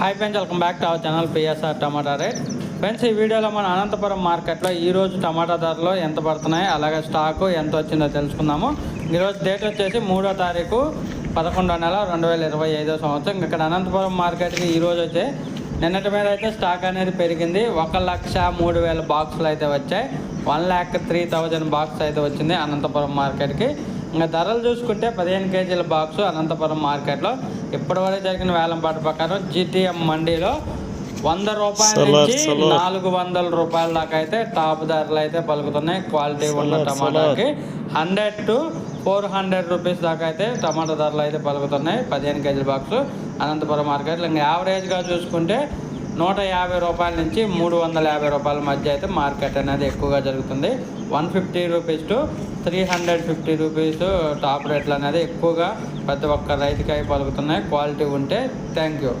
Hi friends welcome back to our channel PSR tomato rate friends ఈ వీడియోలో మన అనంతపురం మార్కెట్లో ఈరోజు టమాటా ధరలు ఎంత పడుతున్నాయి అలాగే స్టాకు ఎంత వచ్చిందో తెలుసుకుందాము. ఈరోజు డేట్ వచ్చేసి మూడో తారీఖు పదకొండో నెల రెండు వేల ఇరవై ఐదో సంవత్సరం. ఇక్కడ అనంతపురం మార్కెట్కి ఈరోజు వచ్చి వచ్చే నిన్నటి మీద అయితే స్టాక్ అనేది పెరిగింది. ఒక లక్ష మూడు వేల బాక్సులు అయితే వచ్చాయి. One lakh three thousand box అయితే వచ్చింది అనంతపురం మార్కెట్కి. ఇంకా ధరలు చూసుకుంటే పదిహేను కేజీల బాక్సు అనంతపురం మార్కెట్లో ఇప్పటివరకు జరిగిన వేలంపాట ప్రకారం జీటీఎం మండీలో వంద రూపాయల నుంచి. నాలుగు వందల రూపాయల దాకా అయితే టాప్ ధరలు అయితే పలుకుతున్నాయి. క్వాలిటీ ఉన్న టమాటాకి hundred to four hundred rupees దాకా అయితే టమాటా ధరలు అయితే పలుకుతున్నాయి. పదిహేను కేజీల బాక్స్ అనంతపురం మార్కెట్లో. ఇంకా యావరేజ్గా చూసుకుంటే నూట యాభై రూపాయల నుంచి మూడు వందల యాభై రూపాయల మధ్య అయితే మార్కెట్ అనేది ఎక్కువగా జరుగుతుంది. One fifty rupees to three hundred fifty rupees top రేట్లు అనేది ఎక్కువగా ప్రతి ఒక్క రైతుకి అయి పలుకుతున్నాయి. క్వాలిటీ ఉంటే థ్యాంక్ యూ.